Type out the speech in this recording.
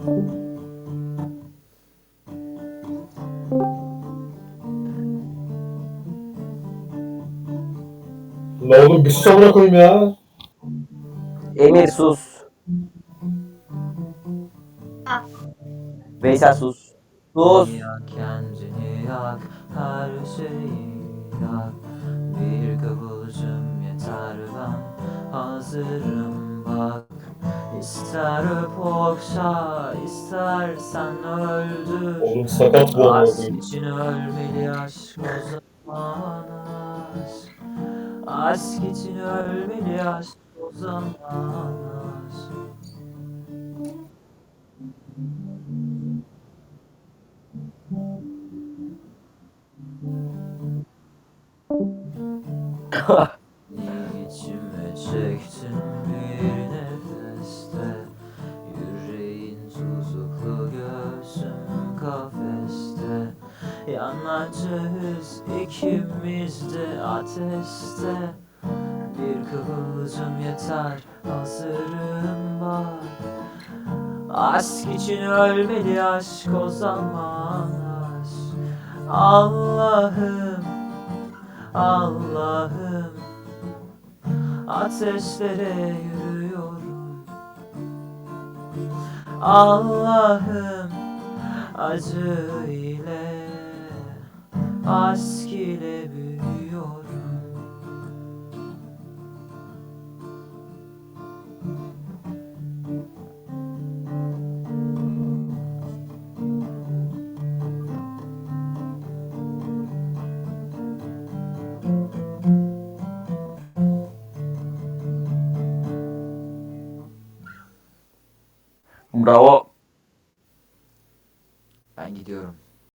La oğlum bir sus amına koyayım ya. Emir sus. Veysel sus. Sus. Kendini yak, her şeyi yak. Bir kavuşum yeter ben hazırım bak. İster öp okşa, istersen öldür. Oğlum sakat bu amına Aşk için ölmeli aşk o zaman aşk. Aşk için ölmeli aşk o zaman aşk. İçime çektim bir Yanacağız ikimiz de ateşte. Bir kıvılcım yeter hazırım bak Aşk için ölmeli aşk o zaman aşk. Allah'ım Allah'ım. Ateşlere yürüyorum. Allah'ım Acı ile Aşk ile büyüyorum Bravo. Ben gidiyorum